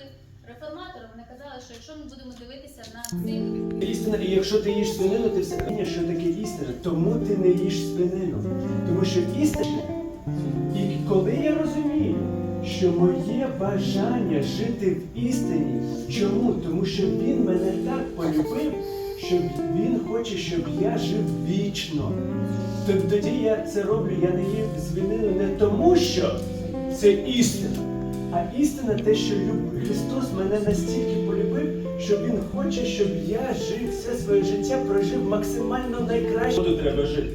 казали реформатори. Вони казали, що якщо ми будемо дивитися на цих Істина, і якщо ти їш свинину, ти все розумієш, що таке істина. Тому ти не їш свинину. Тому що істина. І коли я розумію, що моє бажання жити в істині, чому? Тому що він мене так полюбив, що він хоче, щоб я жив вічно. Т- Тоді я це роблю, я не їм свинину не тому, що це істина, а істина те, що люб... Христос мене настільки полюбив, що Він хоче, щоб я жив все своє життя, прожив максимально найкраще. Тут треба жити.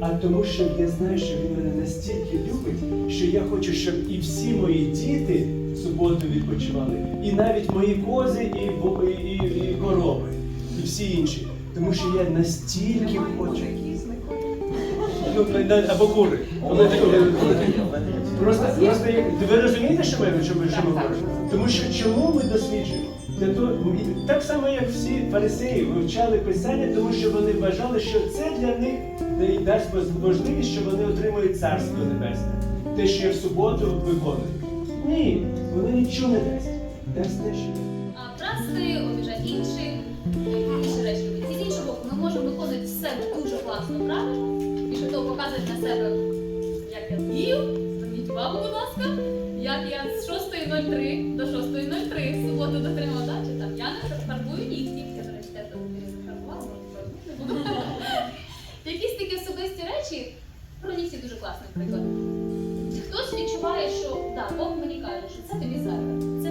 А тому, що я знаю, що він мене настільки любить, що я хочу, щоб і всі мої діти в суботу відпочивали, і навіть мої кози, і, і, і, і корови, і всі інші. Тому що я настільки хочу. Або кури. Просто, просто ви розумієте, що ми, що ми, говоримо? Тому що чому ми досліджуємо? Так само, як всі фарисеї вивчали писання, тому що вони вважали, що це для них дасть можливість, що вони отримують царство небесне. Те, що я в суботу виконую. Ні, воно нічого не дасть. Дасть те, що є. а, Показувати на себе, як я їв, зверніть увагу, будь ласка, як я з 6.03 до 6.03 в суботу дотримала дачі, там я не фарбую нігті, я, до речі, теж не буду. Якісь такі особисті речі, про нігті дуже класний приклад. Хтось відчуває, що да, Бог мені каже, що це тобі зайве.